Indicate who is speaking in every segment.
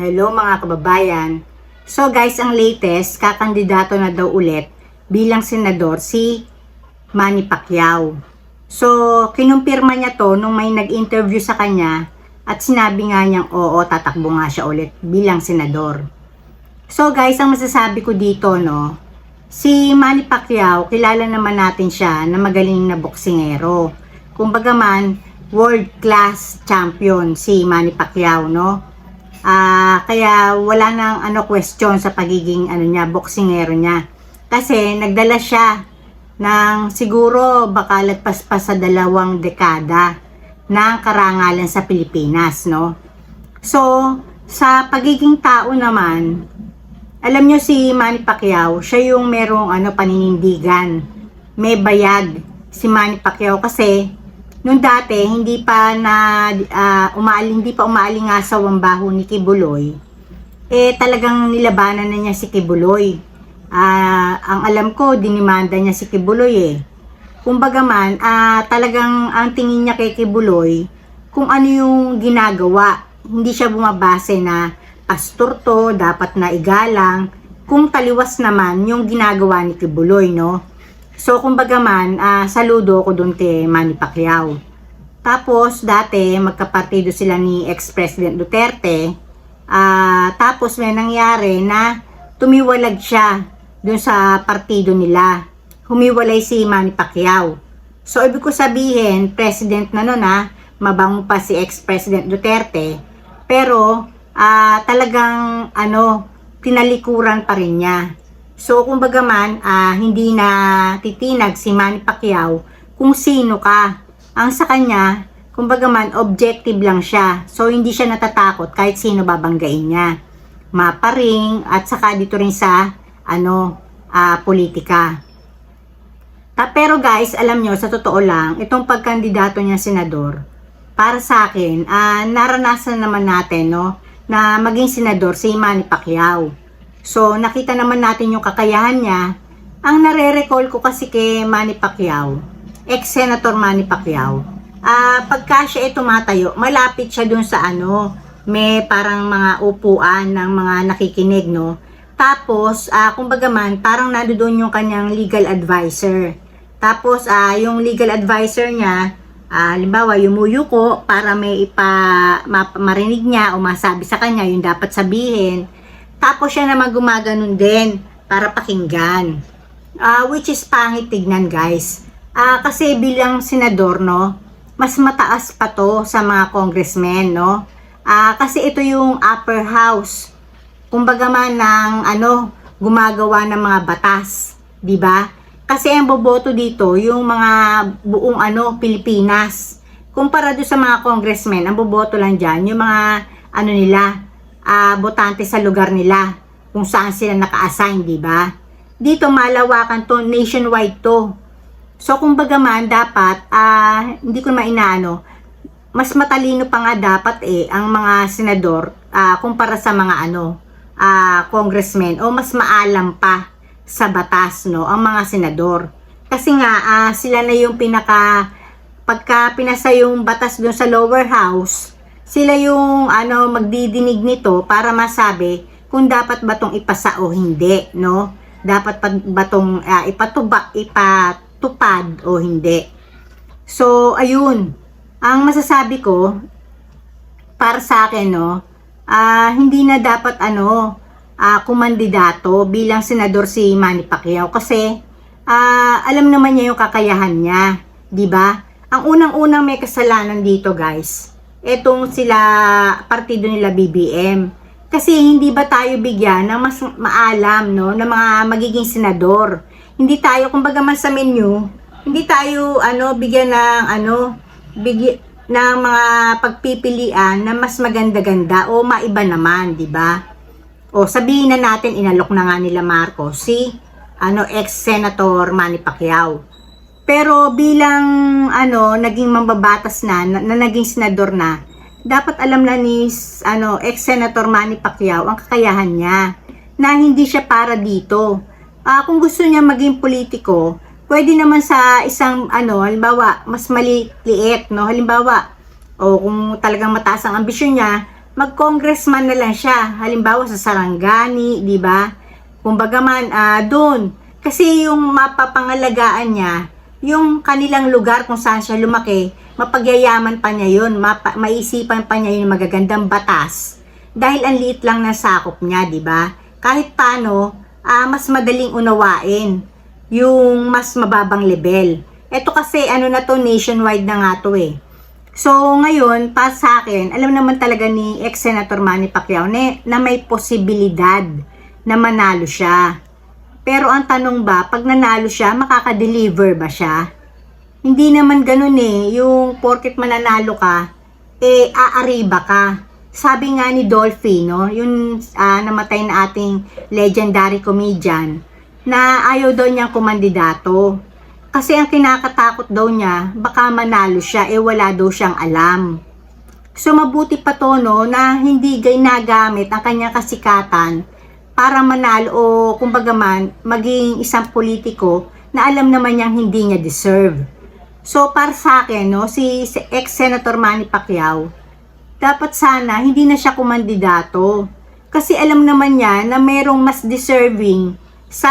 Speaker 1: Hello mga kababayan. So guys, ang latest, kakandidato na daw ulit bilang senador si Manny Pacquiao. So, kinumpirma niya to nung may nag-interview sa kanya at sinabi nga niyang oo, tatakbo nga siya ulit bilang senador. So guys, ang masasabi ko dito, no, si Manny Pacquiao, kilala naman natin siya na magaling na boksingero. Kumbaga man, world class champion si Manny Pacquiao, no? Ah, kaya wala nang ano question sa pagiging ano niya, boksingero niya. Kasi nagdala siya ng siguro baka lagpas pa sa dalawang dekada ng karangalan sa Pilipinas, no? So, sa pagiging tao naman, alam nyo si Manny Pacquiao, siya yung merong ano paninindigan. May bayag si Manny Pacquiao kasi nung dati hindi pa na ah, umaaling hindi pa umaalingasaw ang baho ni Kibuloy. Eh talagang nilabanan na niya si Kibuloy. Ah, ang alam ko dinimanda niya si Kibuloy eh. Kumbaga man, ah, talagang ang tingin niya kay Kibuloy kung ano yung ginagawa. Hindi siya bumabase na pastor to, dapat na igalang. Kung taliwas naman yung ginagawa ni Kibuloy, no? So, kumbaga man, ah, saludo ko dun kay Manny Pacquiao. Tapos, dati, magkapartido sila ni ex-president Duterte. Ah, tapos, may nangyari na tumiwalag siya dun sa partido nila. Humiwalay si Manny Pacquiao. So, ibig ko sabihin, president na nun ha, mabango pa si ex-president Duterte. Pero, ah, talagang, ano, tinalikuran pa rin niya. So, kumbaga man, ah, hindi na titinag si Manny Pacquiao kung sino ka. Ang sa kanya, kumbaga man, objective lang siya. So, hindi siya natatakot kahit sino babanggain niya. Maparing at saka dito rin sa, ano, ah, politika. Ta pero guys, alam nyo, sa totoo lang, itong pagkandidato niya senador, para sa akin, ah, naranasan naman natin, no, na maging senador si Manny Pacquiao. So, nakita naman natin yung kakayahan niya. Ang nare-recall ko kasi kay Manny Pacquiao, ex-senator Manny Pacquiao, ah, pagka siya ay tumatayo, malapit siya dun sa ano, may parang mga upuan ng mga nakikinig, no? Tapos, ah, kumbaga man, parang nandoon yung kanyang legal advisor. Tapos, ah, yung legal advisor niya, ah, halimbawa, yumuyo ko para may ipa, ma- marinig niya o masabi sa kanya yung dapat sabihin. Tapos siya naman gumaganon din para pakinggan. Ah, which is pangit tignan guys. Ah, kasi bilang senador, no, mas mataas pa to sa mga congressmen, no? Ah, kasi ito yung upper house. Kumbaga man ng ano, gumagawa ng mga batas, 'di ba? Kasi ang boboto dito yung mga buong ano, Pilipinas. Kumpara do sa mga congressmen, ang boboto lang diyan yung mga ano nila, ah botante sa lugar nila, kung saan sila naka-assign, 'di ba? Dito malawakan to, nationwide to. So kumbaga man dapat ah hindi ko mainaano, mas matalino pa nga dapat eh ang mga senador ah kumpara sa mga ano ah congressmen o mas maalam pa sa batas no ang mga senador. Kasi nga ah, sila na yung pinaka pagka pinasa yung batas doon sa lower house, sila yung ano magdidinig nito para masabi kung dapat ba tong ipasa o hindi, no? Dapat pa ba tong ah, ipatubak, ipatupad o hindi. So, ayun. Ang masasabi ko, para sa akin, no, ah, hindi na dapat, ano, ah, kumandidato bilang senador si Manny Pacquiao kasi ah, alam naman niya yung kakayahan niya, 'di ba? Ang unang-unang may kasalanan dito, guys, etong sila partido nila BBM. Kasi hindi ba tayo bigyan ng mas maalam, no, ng mga magiging senador? Hindi tayo kumbaga man sa menu, hindi tayo ano bigyan ng ano bigyan ng mga pagpipilian na mas maganda-ganda o maiba naman, 'di ba? O sabihin na natin inalok na nga nila Marcos si ano ex-senator Manny Pacquiao. Pero bilang ano naging mambabatas na, na, na naging senador na, dapat alam na ni ano ex-senator Manny Pacquiao ang kakayahan niya na hindi siya para dito. Ah, kung gusto niya maging politiko, pwede naman sa isang ano, halimbawa, mas maliit, no? Halimbawa, o kung talagang mataas ang ambisyon niya, mag-congressman na lang siya. Halimbawa sa Sarangani, di ba? Kumbaga man, ah, doon. Kasi yung mapapangalagaan niya, yung kanilang lugar kung saan siya lumaki, mapagyayaman pa niya yun, mapa, maisipan pa niya yung magagandang batas. Dahil ang liit lang ng sakop niya, di ba? Kahit paano, ah, mas madaling unawain yung mas mababang level. Ito kasi ano na to, nationwide na nga to eh. So, ngayon, pa sa akin, alam naman talaga ni ex-senator Manny Pacquiao na, na may posibilidad na manalo siya. Pero ang tanong ba, pag nanalo siya, makaka-deliver ba siya? Hindi naman ganun eh. Yung porket mananalo ka, eh, aariba ka. Sabi nga ni Dolphy, no, yung ah, namatay na ating legendary comedian, na ayaw daw niyang kumandidato. Kasi ang kinakatakot daw niya, baka manalo siya, eh wala daw siyang alam. So mabuti pa to no, na hindi ginagamit ang kanyang kasikatan para manalo o kumbaga man, maging isang politiko na alam naman niyang hindi niya deserve. So para sa akin, no, si si ex-senator Manny Pacquiao, dapat sana hindi na siya kumandidato. Kasi alam naman niya na merong mas deserving sa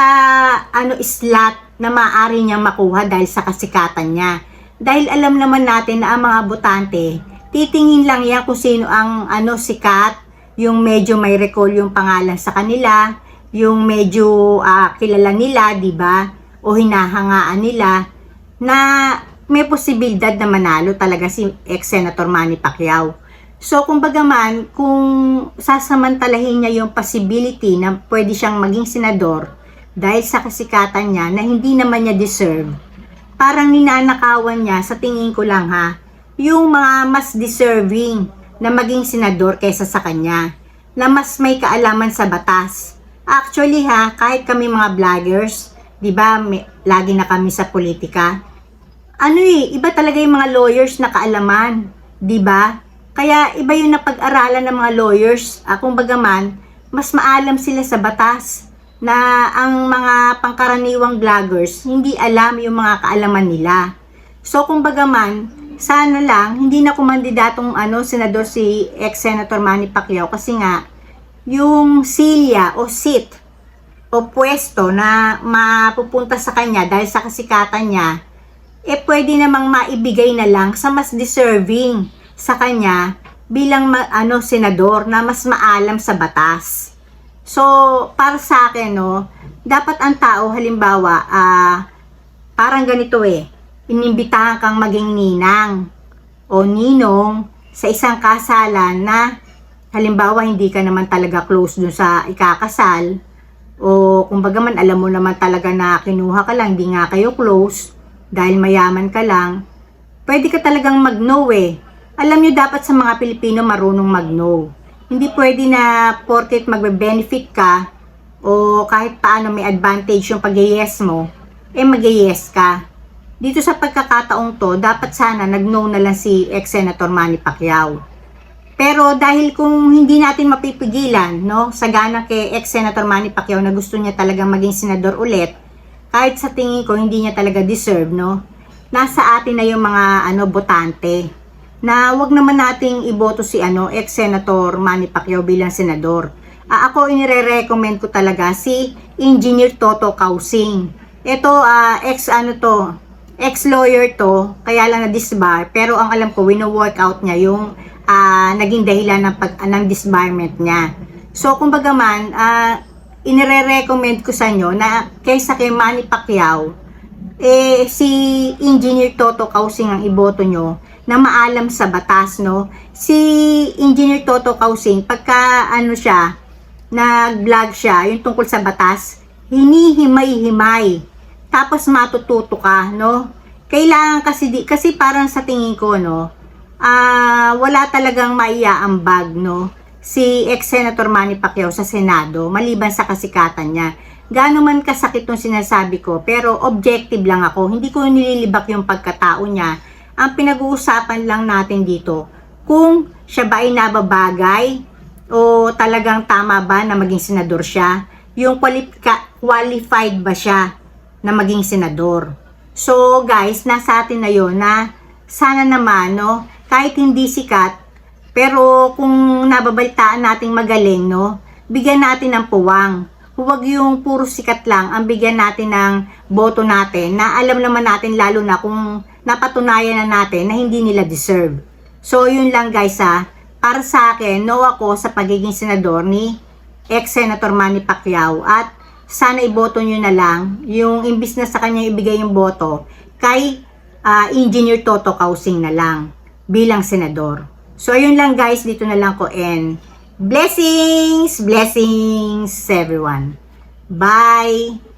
Speaker 1: ano slot na maaari niyang makuha dahil sa kasikatan niya. Dahil alam naman natin na ang mga botante, titingin lang yan kung sino ang ano sikat, yung medyo may recall yung pangalan sa kanila, yung medyo ah, kilala nila, 'di ba? O hinahangaan nila na may posibilidad na manalo talaga si ex-senator Manny Pacquiao. So, kumbaga man, kung sasamantalahin niya yung possibility na pwede siyang maging senador dahil sa kasikatan niya na hindi naman niya deserve, parang ninanakawan niya sa tingin ko lang ha, yung mga mas deserving na maging senador kaysa sa kanya, na mas may kaalaman sa batas. Actually ha, kahit kami mga vloggers, di ba, lagi na kami sa politika, ano eh, iba talaga yung mga lawyers na kaalaman, 'di ba? Kaya iba yung napag-aralan ng mga lawyers, ah, kung bagaman, mas maalam sila sa batas na ang mga pangkaraniwang vloggers hindi alam yung mga kaalaman nila. So kung bagaman, sana lang hindi na kumandidatong ano senador si ex-senator Manny Pacquiao kasi nga yung silya o seat o pwesto na mapupunta sa kanya dahil sa kasikatan niya eh pwede namang maibigay na lang sa mas deserving sa kanya bilang ano senador na mas maalam sa batas. So, para sa akin no, dapat ang tao halimbawa ah parang ganito eh, inimbitahan kang maging ninang o ninong sa isang kasalan na halimbawa hindi ka naman talaga close dun sa ikakasal o kumbaga man alam mo naman talaga na kinuha ka lang, hindi nga kayo close dahil mayaman ka lang, pwede ka talagang mag-no eh. Alam nyo dapat sa mga Pilipino marunong mag-no. Hindi pwede na porket magbe-benefit ka o kahit paano may advantage yung pag-yes mo, eh mag-yes ka. Dito sa pagkakataong to, dapat sana nag-no na lang si ex-senator Manny Pacquiao. Pero dahil kung hindi natin mapipigilan, no, sa gana kay ex-senator Manny Pacquiao na gusto niya talagang maging senador ulit, kahit sa tingin ko hindi niya talaga deserve, no? Nasa atin na yung mga ano botante na wag naman nating iboto si ano ex-senator Manny Pacquiao bilang senador. Ah, ako inire-recommend ko talaga si Engineer Toto Kausing. Ito ah, ex ano to, ex-lawyer to, kaya lang na disbar, pero ang alam ko wino-workout niya yung ah, naging dahilan ng pag ng disbarment niya. So kumbaga man, ah, inire-recommend ko sa inyo na kaysa kay Manny Pacquiao, eh si Engineer Toto Kausing ang iboto nyo na maalam sa batas, no? Si Engineer Toto Kausing, pagka ano siya, nag-vlog siya, yung tungkol sa batas, hinihimay-himay. Tapos matututo ka, no? Kailangan kasi, di, kasi parang sa tingin ko, no? Ah, wala talagang maiaambag, no? Si ex-senator Manny Pacquiao sa Senado, maliban sa kasikatan niya. Gaano man kasakit tong sinasabi ko, pero objective lang ako. Hindi ko nililibak yung pagkatao niya. Ang pinag-uusapan lang natin dito, kung siya ba ay nababagay o talagang tama ba na maging senador siya? Yung qualified ba siya na maging senador? So guys, nasa atin na yon na sana naman no, kahit hindi sikat, Pero kung nababalitaan nating magaling, no, bigyan natin ng puwang. Huwag yung puro sikat lang ang bigyan natin ng boto natin na alam naman natin lalo na kung napatunayan na natin na hindi nila deserve. So, yun lang guys ha. Para sa akin, no ako sa pagiging senador ni ex-senator Manny Pacquiao at sana iboto nyo na lang yung imbis na sa kanya ibigay yung boto kay ah, Engineer Toto Kausing na lang bilang senador. So, ayun lang guys, dito na lang ko and blessings, blessings everyone. Bye!